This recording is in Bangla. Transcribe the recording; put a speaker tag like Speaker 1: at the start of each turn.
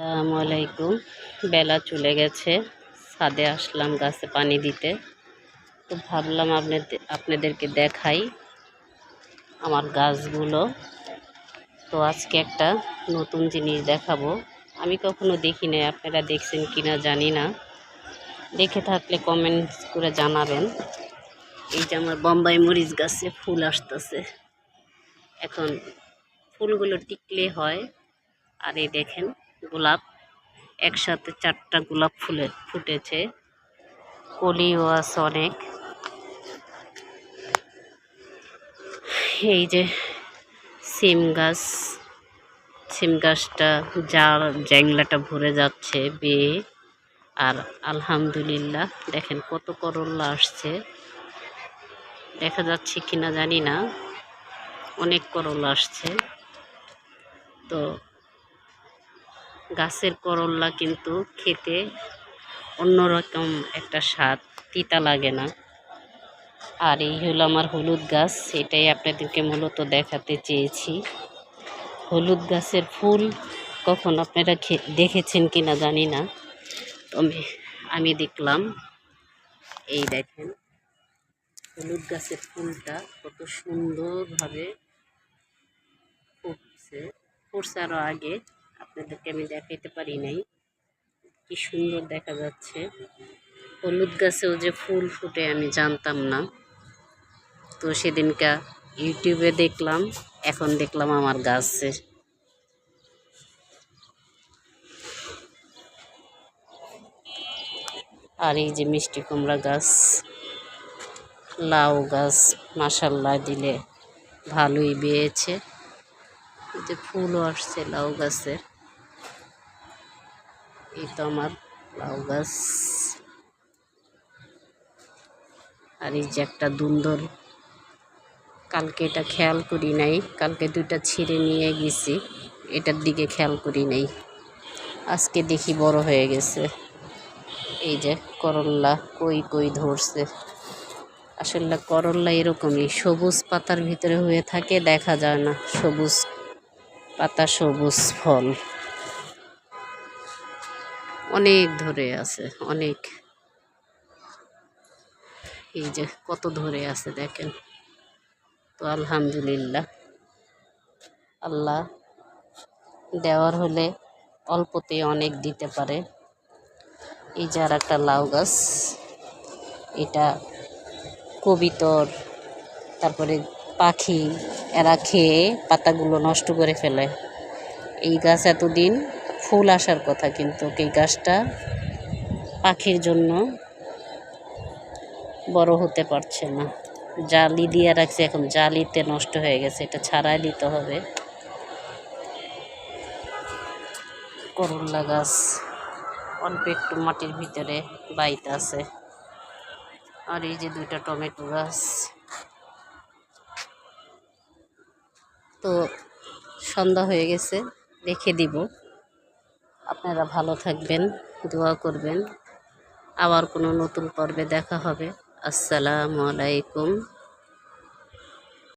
Speaker 1: আসসালামু আলাইকুম। বেলা চলে গেছে। ছাদে আসলাম গাছে পানি দিতে। তো ভাবলাম আপনাদের আপনাদেরকে দেখাই আমার গাছগুলো। তো আজকে একটা নতুন জিনিস দেখাবো। আমি কখনো দেখি নাই, আপনারা দেখছেন কিনা জানি না। দেখে থাকলে কমেন্টস করে জানাবেন। এই যে আমার বম্বাই মরিচ গাছে ফুল আসতেছে। এখন ফুলগুলো টিকলে হয়। আর এই দেখেন গোলাপ। একসাথে চারটা গোলাপ ফুলে, ফুটেছে। কলিও আছে অনেক। এই যে সিম গাছ, সিম গাছটা যার জ্যাংলাটা ভরে যাচ্ছে বেয়ে। আর আলহামদুলিল্লাহ, দেখেন কত করল্লা আসছে। দেখা যাচ্ছে কিনা জানি না। অনেক করল্লা আসছে। তো গাছের করল্লা কিন্তু খেতে অন্যরকম একটা স্বাদ, তিতা লাগে না। আর এই হলো আমার হলুদ গাছ, এটাই আপনাদেরকে মূলত দেখাতে চেয়েছি। হলুদ গাছের ফুল কখন আপনারা দেখেছেন কি না জানি না, তবে আমি দেখলাম। এই দেখেন, হলুদ গাছের ফুলটা কত সুন্দরভাবে ফুটছে ফুটছে আরও আগে। আপনাদেরকে আমি দেখাইতে পারি নাই। কি সুন্দর দেখা যাচ্ছে। হলুদ গাছেও যে ফুল ফুটে আমি জানতাম না। তো সেদিনকা ইউটিউবে দেখলাম, এখন দেখলাম আমার গাছে। আর এই যে মিষ্টি কুমড়া গাছ, লাউ গাছ মাসাল্লা দিলে ভালোই বেয়েছে। যে ফুলও আসছে লাউ গাছের। এই তো আমার লাউ গাছ। আর এই যে একটা দুন্দর, কালকে এটা খেয়াল করি নাই, কালকে দুইটা ছিঁড়ে নিয়ে গেছি, এটার দিকে খেয়াল করি নাই। আজকে দেখি বড় হয়ে গেছে। এই যে করল্লা কই কই ধরছে। আসলে করল্লা এরকমই, সবুজ পাতার ভিতরে হয়ে থাকে, দেখা যায় না। সবুজ পাতা, সবুজ ফল। অনেক ধরে আছে, অনেক। এই যে কত ধরে আছে দেখেন। তো আলহামদুলিল্লাহ। আল্লাহ দেওয়ার হলে অল্পতে অনেক দিতে পারে। এই যে আর একটা লাউ গাছ, এটা কবিতর, তারপরে পাখি, এরা খেয়ে পাতাগুলো নষ্ট করে ফেলে। এই গাছ এতদিন ফুল আসার কথা কিন্তু এই গাছটা পাখির জন্য বড় হতে পারছে না। জালি দিয়ে রাখছে, এখন জালিতে নষ্ট হয়ে গেছে, এটা ছাড়াই দিতে হবে। করল্লা গাছ, অল্প একটু মাটির ভিতরে বাইতে আছে। আর এই যে দুইটা টমেটো গাছ। তো সন্ধ্যা হয়ে গেছে, রেখে দিব। আপনারা ভালো থাকবেন দোয়া করবেন। আবার কোনো নতুন পর্বে দেখা হবে। আসসালামু আলাইকুম।